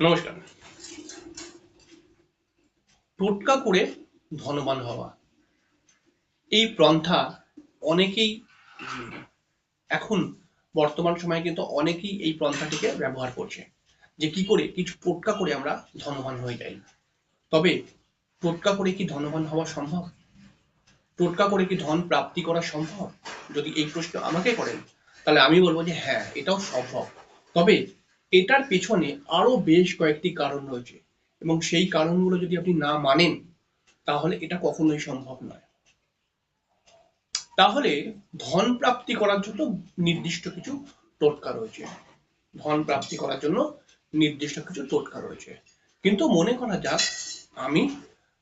নমস্কার। টোটকা করে ধনবান হওয়া। এই পন্থা অনেকেই এখন বর্তমান সময়ে কিন্তু অনেকেই এই পন্থাটিকে ব্যবহার করছে। যে কি করে? কিছু টোটকা করে আমরা ধনবান হয়ে যাই। তবে টোটকা করে কি ধনবান হওয়া সম্ভব? টোটকা করে কি ধন প্রাপ্তি করা সম্ভব? যদি এই প্রশ্ন আমাকে করেন, তাহলে আমি বলব যে হ্যাঁ এটাও সম্ভব। তবে এটার পেছনে আরও বেশ কয়েকটি কারণ রয়েছে। এবং সেই কারণগুলো যদি আপনি না মানেন, তাহলে এটা কখনোই সম্ভব নয়। তাহলে ধন প্রাপ্তি করার জন্য নির্দিষ্ট কিছু টোটকা রয়েছে। ধন প্রাপ্তি করার জন্য নির্দিষ্ট কিছু টোটকা রয়েছে। কিন্তু মনে করা যাক, আমি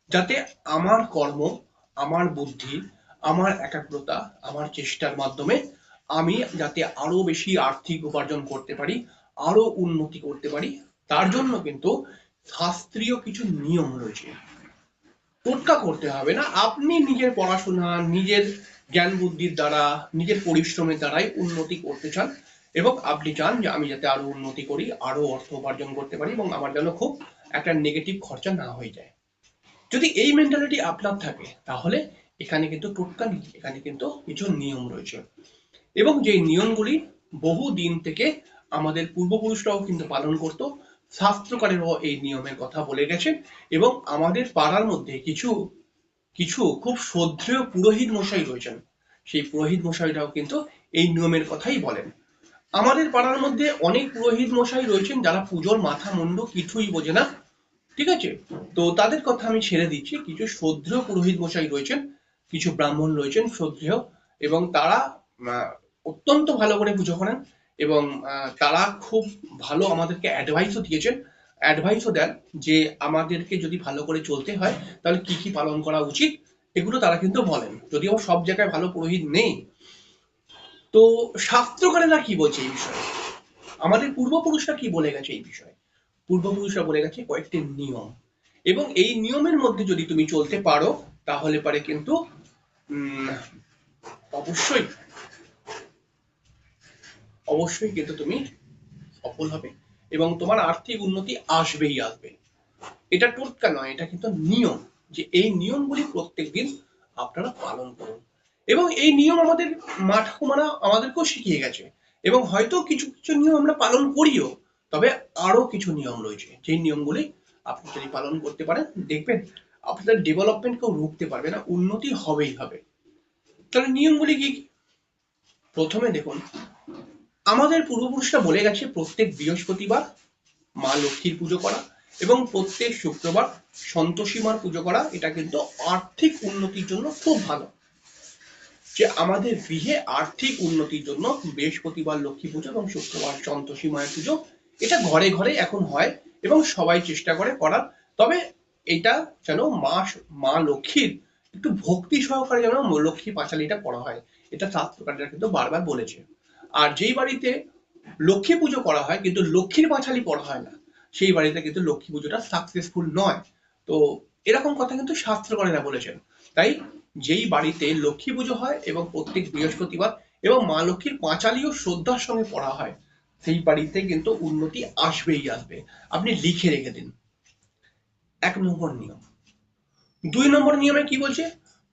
যাতে আমার কর্ম, আমার বুদ্ধি, আমার একাগ্রতা, আমার চেষ্টার মাধ্যমে আমি যাতে আরও বেশি আর্থিক উপার্জন করতে পারি আরও উন্নতি করতে পারি, তার জন্য কিন্তু শাস্ত্রীয় কিছু নিয়ম রয়েছে। টোটকা করতে হবে না, আপনি নিজের পড়াশোনা, নিজের জ্ঞান বুদ্ধির দ্বারা, নিজের পরিশ্রমের দ্বারাই উন্নতি করতে চান এবং আপনি চান যে আমি যাতে আরও উন্নতি করি, আরও অর্থ উপার্জন করতে পারি এবং আমার যেন খুব একটা নেগেটিভ খরচা না হয়ে যায়। যদি এই মেন্টালিটি আপনার থাকে, তাহলে এখানে কিন্তু টোটকা নেই, এখানে কিন্তু কিছু নিয়ম রয়েছে। এবং যে নিয়মগুলি বহু দিন থেকে আমাদের পূর্বপুরুষরাও কিন্তু পালন করত। শাস্ত্রকারেরাও এই নিয়মের কথা বলে গেছেন এবং আমাদের পাড়ার মধ্যে কিছু কিছু খুব শ্রদ্ধেয় পুরোহিত মশাই রয়েছেন। সেই পুরোহিত মশাইরাও কিন্তু এই নিয়মের কথাই বলেন। আমাদের পাড়ার মধ্যে অনেক পুরোহিত মশাই রয়েছেন যারা পুজোর মাথা মুন্ড কিছুই বোঝে না। ঠিক আছে? তো তাদের কথা আমি ছেড়ে দিচ্ছি। কিছু শ্রদ্ধেয় পুরোহিত মশাই রয়েছেন, কিছু ব্রাহ্মণ রয়েছেন শ্রদ্ধেয় এবং তারা অত্যন্ত ভালো করে পুজো করেন। এবং তারা খুব ভালো আমাদেরকে অ্যাডভাইসও দিয়েছেন। অ্যাডভাইসও দেন যে আমাদেরকে যদি ভালো করে চলতে হয়, তাহলে কি কি পালন করা উচিত, এগুলো তারা কিন্তু বলেন। যদিও সব জায়গায় ভালো পুরোহিত নেই। তো শাস্ত্রকারেরা কি বলছে এই বিষয়ে? আমাদের পূর্বপুরুষরা কি বলে গেছে এই বিষয়ে? পূর্বপুরুষরা বলে গেছে কয়েকটি নিয়ম। এবং এই নিয়মের মধ্যে যদি তুমি চলতে পারো, তাহলে পারে কিন্তু অবশ্যই অবশ্যই কিন্তু তুমি সফল হবে এবং তোমার আর্থিক উন্নতি আসবেই আসবে। এটা টোটকা নয়, এটা কিন্তু নিয়ম যে এই নিয়মগুলি প্রত্যেকদিন আপনারা পালন করুন। এবং এই নিয়ম আমাদের মা ঠাকুমারা আমাদেরকেও শিখিয়ে গেছে এবং হয়তো কিছু কিছু নিয়ম আমরা পালন করিও, তবে আরও কিছু নিয়ম রয়েছে। যে নিয়মগুলি আপনি যদি পালন করতে পারেন, দেখবেন আপনার ডেভেলপমেন্ট কেউ রুখতে পারবে না, উন্নতি হবেই হবে। তাহলে নিয়মগুলি কি? প্রথমে দেখুন আমাদের পূর্বপুরুষরা বলে গেছে, প্রত্যেক বৃহস্পতিবার মা লক্ষ্মীর পুজো করা এবং প্রত্যেক শুক্রবার সন্তোষী মার পুজো করা, এটা কিন্তু আর্থিক উন্নতির জন্য খুব ভালো। যে আমাদের গৃহে আর্থিক উন্নতির জন্য বৃহস্পতিবার লক্ষ্মী পুজো এবং শুক্রবার সন্তোষী মায়ের পুজো, এটা ঘরে ঘরে এখন হয় এবং সবাই চেষ্টা করে করার। তবে এটা যেন মা মা লক্ষ্মীর একটু ভক্তি সহকারে যেন লক্ষ্মী পাঁচালিটা করা হয়, এটা শাস্ত্রকাররা কিন্তু বারবার বলেছে। আর যেই বাড়িতে লক্ষ্মী পুজো করা হয়, কিন্তু লক্ষ্মীর পাঁচালি পড়া হয় না, সেই বাড়িতে কিন্তু লক্ষ্মী পুজোটা সাকসেসফুল নয়। তো এরকম কথা কিন্তু শাস্ত্রকারেরা বলেছেন। তাই যেই বাড়িতে লক্ষ্মী পুজো হয় এবং প্রত্যেক বৃহস্পতিবার এবং মা লক্ষ্মীর পাঁচালিও শ্রদ্ধার সঙ্গে পড়া হয়, সেই বাড়িতে কিন্তু উন্নতি আসবেই আসবে। আপনি লিখে রেখে দিন। এক নম্বর নিয়ম। দুই নম্বর নিয়মে কি বলছে?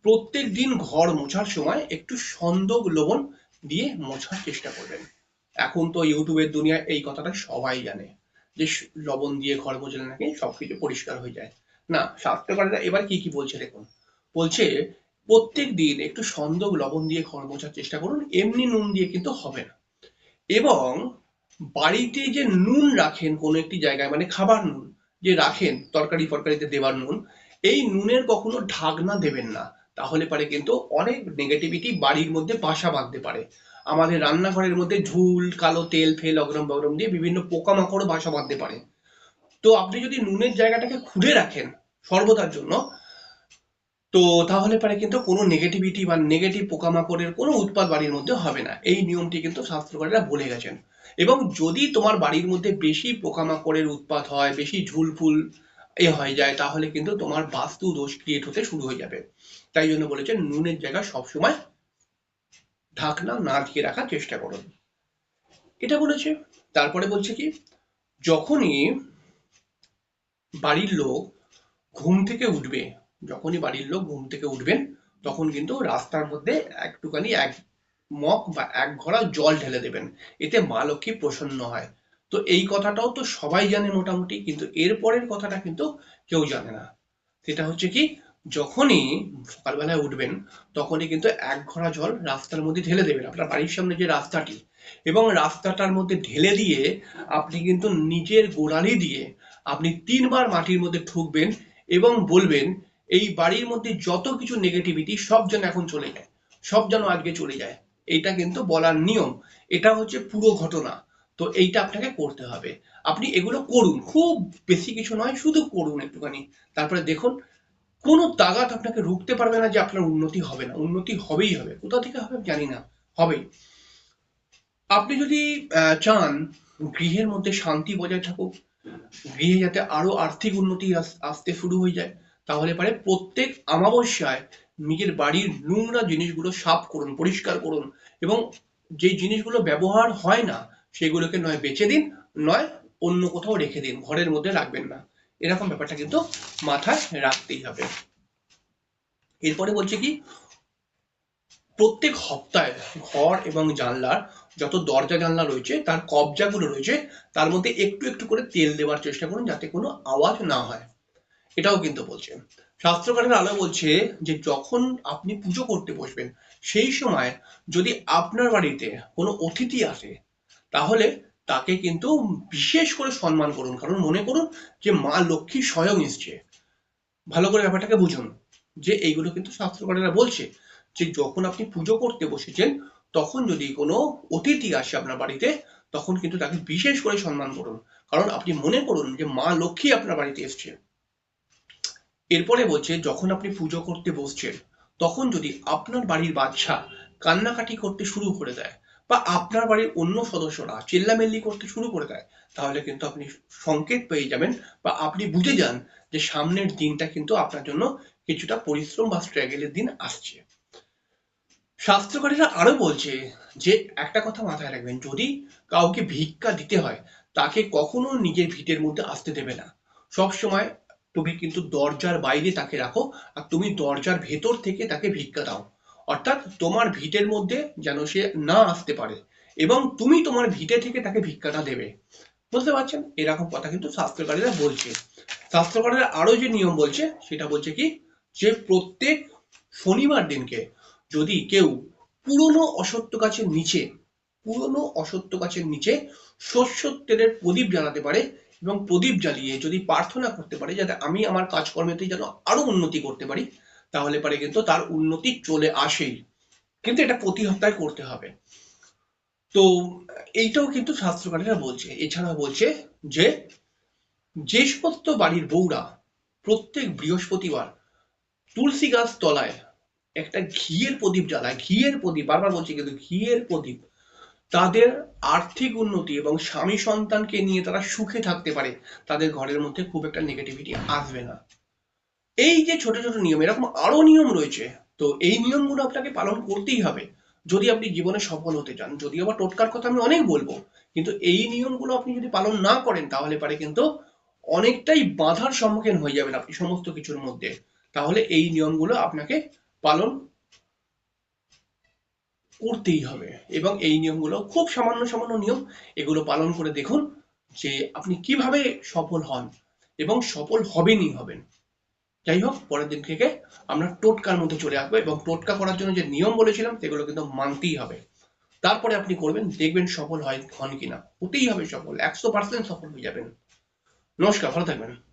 প্রত্যেক দিন ঘর মোছার সময় একটু সন্দক লবণ দিয়ে মোছার চেষ্টা করবেন। এখন তো ইউটিউবের দুনিয়ায় এই কথাটা সবাই জানে যে লবণ দিয়ে ঘর মোছলে নাকি সবকিছু পরিষ্কার হয়ে যায়। না শাস্ত্রকারেরা এবার কি কি বলছে দেখুন। বলছে প্রত্যেক দিন একটু সন্দক লবণ দিয়ে ঘর মোছার চেষ্টা করুন, এমনি নুন দিয়ে কিন্তু হবে না। এবং বাড়িতে যে নুন রাখেন কোনো একটি জায়গায় মানে খাবার নুন, যে রাখেন তরকারি ফরকারিতে দেওয়ার নুন, এই নুনের কখনো ঢাকনা দেবেন না। তাহলে পারে কিন্তু অনেক নেগেটিভিটি বাড়ির মধ্যে বাসা বাঁধতে পারে। আমাদের রান্নাঘরের মধ্যে ঝুল, কালো তেল, ফেল, অগরম বগরম দিয়ে বিভিন্ন পোকামাকড় বাসা বাঁধতে পারে। তো আপনি যদি নুনের জায়গাটাকে খুলে রাখেন সর্বদার জন্য, তো তাহলে পারে কিন্তু কোনো নেগেটিভিটি বা নেগেটিভ পোকামাকড়ের কোনো উৎপাদ বাড়ির মধ্যে হবে না। এই নিয়মটি কিন্তু শাস্ত্রকারেরা বলে গেছেন। এবং যদি তোমার বাড়ির মধ্যে বেশি পোকামাকড়ের উৎপাত হয়, বেশি ঝুলফুল এ হয়ে যায়, তাহলে কিন্তু তোমার বাস্তু দোষ ক্রিয়েট হতে শুরু হয়ে যাবে। তাই জন্য বলেছেন, নুনের জায়গা সবসময় ঢাকনা না দিয়ে রাখার চেষ্টা করুন। এটা বলেছে। তারপরে বলছে কি, যখনই বাড়ির লোক ঘুম থেকে উঠবে, যখনই বাড়ির লোক ঘুম থেকে উঠবেন, তখন কিন্তু রাস্তার মধ্যে একটুখানি এক মগ বা এক ঘোড়া জল ঢেলে দেবেন। এতে মা লক্ষ্মী প্রসন্ন হয়। তো এই কথাটাও তো সবাই জানে মোটামুটি, কিন্তু এর পরের কথাটা কিন্তু কেউ জানে না। সেটা হচ্ছে কি যখনই সকালবেলায় উঠবেন, তখনই কিন্তু এক ঘোড়া জল রাস্তার মধ্যে ঢেলে দেবেন, আপনার বাড়ির সামনে যে রাস্তাটি। এবং রাস্তাটার মধ্যে ঢেলে দিয়ে আপনি কিন্তু নিজের গোড়ালি দিয়ে আপনি তিনবার মাটির মধ্যে ঠুকবেন এবং বলবেন, এই বাড়ির মধ্যে যত কিছু নেগেটিভিটি সব যেন এখন চলে যায়, সব যেন আজকে চলে যায়। এইটা কিন্তু বলার নিয়ম। এটা হচ্ছে পুরো ঘটনা। তো এইটা আপনাকে করতে হবে। আপনি এগুলো করুন। খুব বেশি কিছু নয়, শুধু করুন একটুখানি। তারপরে দেখুন কোনো তাগাত আপনাকে রুখতে পারবে না যে আপনার উন্নতি হবে না। উন্নতি হবেই হবে। কোথা থেকে হবে জানি না। হবেই। আপনি যদি চান গৃহের মধ্যে শান্তি বজায় থাকুক, গৃহে যাতে আরও আর্থিক উন্নতি আসতে শুরু হয়ে যায়, তাহলে পারে প্রত্যেক অমাবস্যায় নিজের বাড়ির নোংরা জিনিসগুলো সাফ করুন, পরিষ্কার করুন এবং যে জিনিসগুলো ব্যবহার হয় না, সেগুলোকে নয় বেচে দিন, নয় অন্য কোথাও রেখে দিন, ঘরের মধ্যে রাখবেন না। এরকম ব্যাপারটা কিন্তু মাথায় রাখতেই হবে। এরপরে বলছে কি, প্রত্যেক সপ্তাহে ঘর এবং জানলার যত দরজা জানলা রয়েছে, তার কবজাগুলো রয়েছে, তার মধ্যে একটু একটু করে তেল দেওয়ার চেষ্টা করুন যাতে কোনো আওয়াজ না হয়। এটাও কিন্তু বলছে। শাস্ত্রকারের আলো বলছে যে, যখন আপনি পুজো করতে বসবেন, সেই সময় যদি আপনার বাড়িতে কোনো অতিথি আসে, তাহলে তাকে কিন্তু বিশেষ করে সম্মান করুন। কারণ মনে করুন যে মা লক্ষ্মী স্বয়ং এসছে। ভালো করে ব্যাপারটাকে বুঝুন যে এইগুলো কিন্তু শাস্ত্রকারেরা বলছে যে যখন আপনি পুজো করতে বসেছেন, তখন যদি কোনো অতিথি আসে আপনার বাড়িতে, তখন কিন্তু তাকে বিশেষ করে সম্মান করুন। কারণ আপনি মনে করুন যে মা লক্ষ্মী আপনার বাড়িতে এসছে। এরপরে বলছে, যখন আপনি পুজো করতে বসছেন, তখন যদি আপনার বাড়ির বাচ্চা কান্নাকাটি করতে শুরু করে দেয় বা আপনার বাড়ির অন্য সদস্যরা চেল্লামেল্লি করতে শুরু করে দেয়, তাহলে কিন্তু আপনি সংকেত পেয়ে যাবেন বা আপনি বুঝে যান যে সামনের দিনটা কিন্তু আপনার জন্য কিছুটা পরিশ্রম বা স্ট্রাগেলের দিন আসছে। শাস্ত্রকারীরা আরও বলছে যে, একটা কথা মাথায় রাখবেন, যদি কাউকে ভিক্ষা দিতে হয়, তাকে কখনো নিজের ভিটের মধ্যে আসতে দেবে না। সব সময় তুমি কিন্তু দরজার বাইরে তাকে রাখো, আর তুমি দরজার ভেতর থেকে তাকে ভিক্ষা দাও। অর্থাৎ তোমার ভিটের মধ্যে যেন সে না আসতে পারে এবং তুমি তোমার ভিটে থেকে তাকে ভিক্ষাটা দেবে। বুঝতে পারছেন? এরকম কথা কিন্তু শাস্ত্রকারীরা বলছে। শাস্ত্রকারীরা আরও যে নিয়ম বলছে, সেটা বলছে কি? যে প্রত্যেক শনিবার দিনকে যদি কেউ পুরনো অসত্য গাছের নিচে, পুরনো অসত্য গাছের নিচে শস্যর তেলের প্রদীপ জ্বালাতে পারে এবং প্রদীপ জ্বালিয়ে যদি প্রার্থনা করতে পারে যাতে আমি আমার কাজকর্মেতে যেন আরও উন্নতি করতে পারি তাহলে পারে কিন্তু তার উন্নতি চলে আসেই। কিন্তু এটা প্রতি সপ্তাহে করতে হবে। তো এইটাও কিন্তু শাস্ত্রকারীরা বলছে। এছাড়া বলছে যে যে সমস্ত বাড়ির বউরা প্রত্যেক বৃহস্পতিবার তুলসী গাছ তলায় একটা ঘিয়ের প্রদীপ জ্বালায়, ঘিয়ের প্রদীপ, বারবার বলছি কিন্তু ঘিয়ের প্রদীপ, তাদের আর্থিক উন্নতি এবং স্বামী সন্তানকে নিয়ে তারা সুখে থাকতে পারে, তাদের ঘরের মধ্যে খুব একটা নেগেটিভিটি আসবে না। এই যে ছোট ছোট নিয়ম, এরকম আরও নিয়ম রয়েছে, তো এই নিয়মগুলো আপনাকে পালন করতেই হবে। যদি আপনি জীবনে সফল হতে চান যদি আবার টোটকার কথা আমি অনেক বলব, কিন্তু এই নিয়মগুলো আপনি যদি পালন না করেন, তাহলে পারে কিন্তু অনেকটাই বাধার সম্মুখীন হয়ে যাবেন আপনি সমস্ত কিছুর মধ্যে। তাহলে এই নিয়মগুলো আপনাকে পালন করতেই হবে। এবং এই নিয়মগুলো খুব সামান্য সামান্য নিয়ম, এগুলো পালন করে দেখুন যে আপনি কীভাবে সফল হন এবং সফল হবেনই হবেন। যাই হোক, পরের দিন থেকে আমরা টোটকার মধ্যে চলে আসব এবং টোটকা করার জন্য যে নিয়ম বলেছিলাম, সেগুলো কিন্তু মানতেই হবে। তারপরে আপনি করবেন, দেখবেন সফল হয় হন কিনা। হতেই হবে সফল, একশো পার্সেন্ট সফল হয়ে যাবেন। নমস্কার, ভালো থাকবেন।